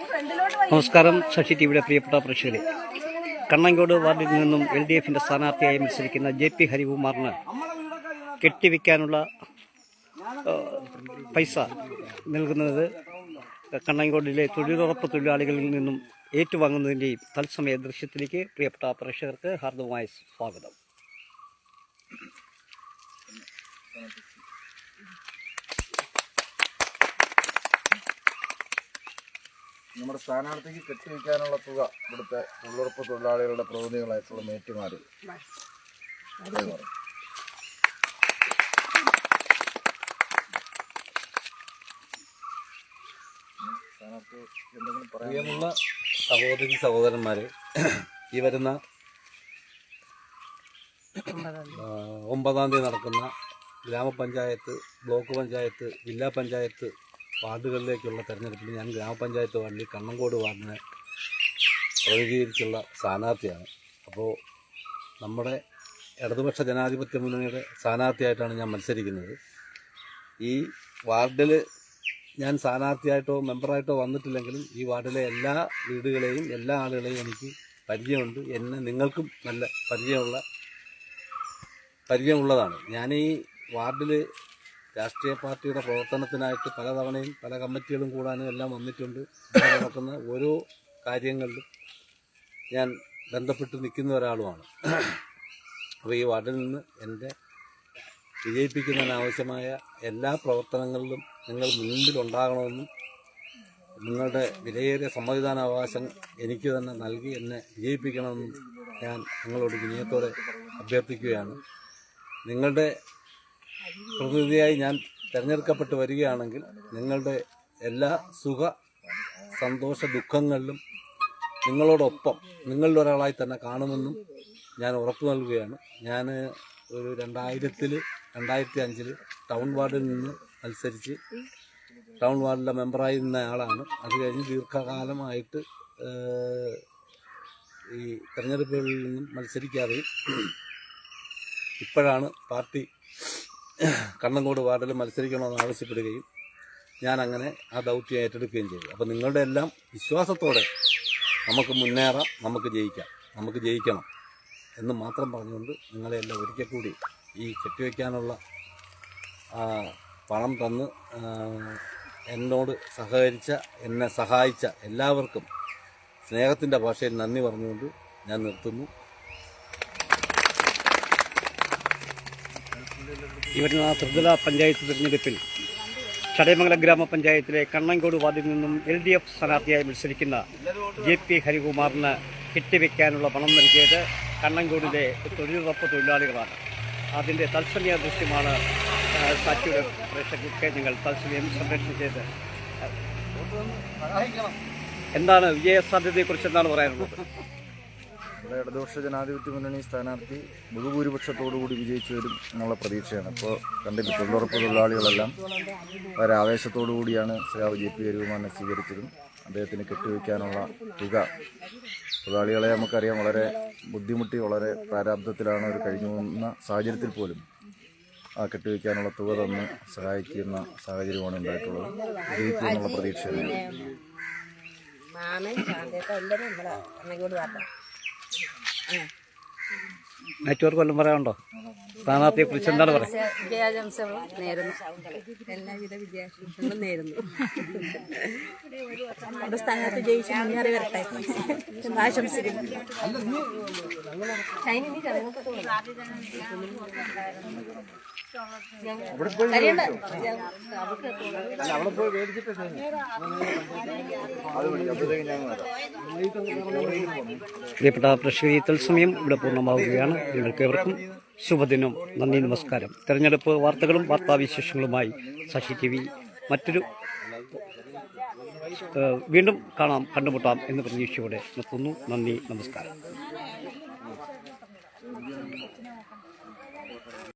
നമസ്കാരം ശശി ടിവിയുടെ പ്രിയപ്പെട്ട പ്രേക്ഷകരെ. കണ്ണങ്കോട് വാർഡിൽ നിന്നും എൽ ഡി എഫിന്റെ സ്ഥാനാർത്ഥിയായി മത്സരിക്കുന്ന ജെ പി ഹരികുമാറിന് കെട്ടിവെക്കാനുള്ള പൈസ നൽകുന്നത് കണ്ണങ്കോടിലെ തൊഴിലുറപ്പ് തൊഴിലാളികളിൽ നിന്നും ഏറ്റുവാങ്ങുന്നതിന്റെയും തത്സമയ ദൃശ്യത്തിലേക്ക് പ്രിയപ്പെട്ട പ്രേക്ഷകർക്ക് ഹാർദവമായ സ്വാഗതം. നമ്മുടെ സ്ഥാനാർത്ഥിക്ക് കെട്ടിവെക്കാനുള്ള തുക ഇവിടുത്തെ തൊഴിലുറപ്പ് തൊഴിലാളികളുടെ പ്രതിനിധികളായിട്ടുള്ള മേറ്റുമാർ പ്രിയമുള്ള സഹോദരി സഹോദരന്മാരെ ഈ വരുന്ന ഒമ്പതാം തീയതി നടക്കുന്ന ഗ്രാമപഞ്ചായത്ത് ബ്ലോക്ക് പഞ്ചായത്ത് ജില്ലാ പഞ്ചായത്ത് വാർഡുകളിലേക്കുള്ള തെരഞ്ഞെടുപ്പിൽ ഞാൻ ഗ്രാമപഞ്ചായത്ത് വാർഡിൽ കണ്ണങ്കോട് വാർഡിനെ പ്രതിനിധീകരിച്ചുള്ള സ്ഥാനാർത്ഥിയാണ്. അപ്പോൾ നമ്മുടെ ഇടതുപക്ഷ ജനാധിപത്യ മുന്നണിയുടെ സ്ഥാനാർത്ഥിയായിട്ടാണ് ഞാൻ മത്സരിക്കുന്നത്. ഈ വാർഡിൽ ഞാൻ സ്ഥാനാർത്ഥിയായിട്ടോ മെമ്പറായിട്ടോ വന്നിട്ടില്ലെങ്കിലും ഈ വാർഡിലെ എല്ലാ വീടുകളെയും എല്ലാ ആളുകളെയും എനിക്ക് പരിചയമുണ്ട്. എന്നെ നിങ്ങൾക്കും നല്ല പരിചയമുള്ള പരിചയമുള്ളതാണ്. ഞാൻ ഈ വാർഡിൽ രാഷ്ട്രീയ പാർട്ടിയുടെ പ്രവർത്തനത്തിനായിട്ട് പലതവണയും പല കമ്മിറ്റികളും കൂടാനും എല്ലാം വന്നിട്ടുണ്ട്. നടക്കുന്ന ഓരോ കാര്യങ്ങളിലും ഞാൻ ബന്ധപ്പെട്ട് നിൽക്കുന്ന ഒരാളുമാണ്. അപ്പോൾ ഈ വാർഡിൽ നിന്ന് എന്റെ വിജയിപ്പിക്കുന്നതിനാവശ്യമായ എല്ലാ പ്രവർത്തനങ്ങളിലും നിങ്ങൾ മുൻപിലുണ്ടാകണമെന്നും നിങ്ങളുടെ വിലയേറിയ സമ്മതിദാനാവകാശം എനിക്ക് തന്നെ നൽകി എന്നെ വിജയിപ്പിക്കണമെന്നും ഞാൻ നിങ്ങളോട് വിനയത്തോടെ അഭ്യർത്ഥിക്കുകയാണ്. നിങ്ങളുടെ പ്രതിനിധിയായി ഞാൻ തിരഞ്ഞെടുക്കപ്പെട്ട് വരികയാണെങ്കിൽ നിങ്ങളുടെ എല്ലാ സുഖ സന്തോഷ ദുഃഖങ്ങളിലും നിങ്ങളോടൊപ്പം നിങ്ങളുടെ ഒരാളായി തന്നെ കാണുമെന്നും ഞാൻ ഉറപ്പു നൽകുകയാണ്. ഞാൻ ഒരു രണ്ടായിരത്തിൽ രണ്ടായിരത്തി അഞ്ചിൽ ടൗൺ വാർഡിൽ നിന്ന് മത്സരിച്ച് ടൗൺ വാർഡിലെ മെമ്പറായി നിന്ന ആളാണ്. അത് കഴിഞ്ഞ് ദീർഘകാലമായിട്ട് ഈ തെരഞ്ഞെടുപ്പുകളിൽ നിന്നും മത്സരിക്കാതെയും ഇപ്പോഴാണ് പാർട്ടി കണ്ണങ്കോട് വാർഡിൽ മത്സരിക്കണമെന്ന് ആവശ്യപ്പെടുകയും ഞാൻ അങ്ങനെ ആ ദൗത്യം ഏറ്റെടുക്കുകയും ചെയ്തു. അപ്പോൾ നിങ്ങളുടെ എല്ലാം വിശ്വാസത്തോടെ നമുക്ക് മുന്നേറാം നമുക്ക് ജയിക്കാം നമുക്ക് ജയിക്കണം എന്ന് മാത്രം പറഞ്ഞുകൊണ്ട് നിങ്ങളെല്ലാം ഒരിക്കൽ കൂടി ഈ കെട്ടിവെക്കാനുള്ള പണം തന്ന് എന്നോട് സഹകരിച്ച എന്നെ സഹായിച്ച എല്ലാവർക്കും സ്നേഹത്തിന്റെ ഭാഷയിൽ നന്ദി പറഞ്ഞുകൊണ്ട് ഞാൻ നിർത്തുന്നു. ഈ വരുന്ന ത്രിതല പഞ്ചായത്ത് തിരഞ്ഞെടുപ്പിൽ ചടയമംഗലം ഗ്രാമപഞ്ചായത്തിലെ കണ്ണങ്കോട് വാർഡിൽ നിന്നും എൽ ഡി എഫ് സ്ഥാനാർത്ഥിയായി മത്സരിക്കുന്ന ജെ പി ഹരികുമാറിന് കെട്ടിവെക്കാനുള്ള പണം നൽകിയത് കണ്ണങ്കോടിലെ തൊഴിലുറപ്പ് തൊഴിലാളികളാണ്. അതിന്റെ തത്സമയ ദൃശ്യമാണ് സാക്ഷിയുടെ പ്രേക്ഷകർക്ക് ഞങ്ങൾ തത്സമയം സംരക്ഷണം ചെയ്ത് എന്താണ് വിജയ സാധ്യതയെക്കുറിച്ച് എന്താണ് പറയാനുള്ളത്? നമ്മുടെ ഇടതുപക്ഷ ജനാധിപത്യ മുന്നണി സ്ഥാനാർത്ഥി ബഹുഭൂരിപക്ഷത്തോടുകൂടി വിജയിച്ചു വരും എന്നുള്ള പ്രതീക്ഷയാണ്. ഇപ്പോൾ കണ്ടില്ല തൊഴിലുറപ്പ് തൊഴിലാളികളെല്ലാം വളരെ ആവേശത്തോടു കൂടിയാണ് ശ്രീ ജെ പി ഹരികുമാറിനെ സ്വീകരിച്ചതും അദ്ദേഹത്തിന് കെട്ടിവെക്കാനുള്ള തുക. തൊഴിലാളികളെ നമുക്കറിയാം വളരെ ബുദ്ധിമുട്ടി വളരെ പ്രാരാബ്ധത്തിലാണ് അവർ കഴിഞ്ഞു പോകുന്ന സാഹചര്യത്തിൽ പോലും ആ കെട്ടിവെക്കാനുള്ള തുക തന്ന് സഹായിക്കുന്ന സാഹചര്യമാണ് ഉണ്ടായിട്ടുള്ളത്. വിജയിക്കുമെന്നുള്ള പ്രതീക്ഷയാണ്. മാമൻ ശാന്തയൊക്കെ എല്ലാവരും നമ്മളെ അമ്മയോട് പറഞ്ഞു Yeah. നെറ്റ്വർക്ക് വല്ലതും പറയാനുണ്ടോ? സ്ഥാനാർത്ഥിയെ കുറിച്ച് എന്താണ് പറയുന്നത് ജയിച്ച് മുന്നേറി വരട്ടെ. ഷൈനി പ്രിയപ്പെട്ട പ്രേക്ഷകരെ സമയം ഇവിടെ പൂർണമാവുകയാണ്. നിങ്ങൾക്ക് ഏവർക്കും ശുഭദിനം. നന്ദി നമസ്കാരം. തെരഞ്ഞെടുപ്പ് വാർത്തകളും വാർത്താവിശേഷങ്ങളുമായി ശശി ടി വി മറ്റൊരു വീണ്ടും കാണാം കണ്ടുമുട്ടാം എന്ന് പ്രതീക്ഷയോടെ നിർത്തുന്നു. നന്ദി നമസ്കാരം.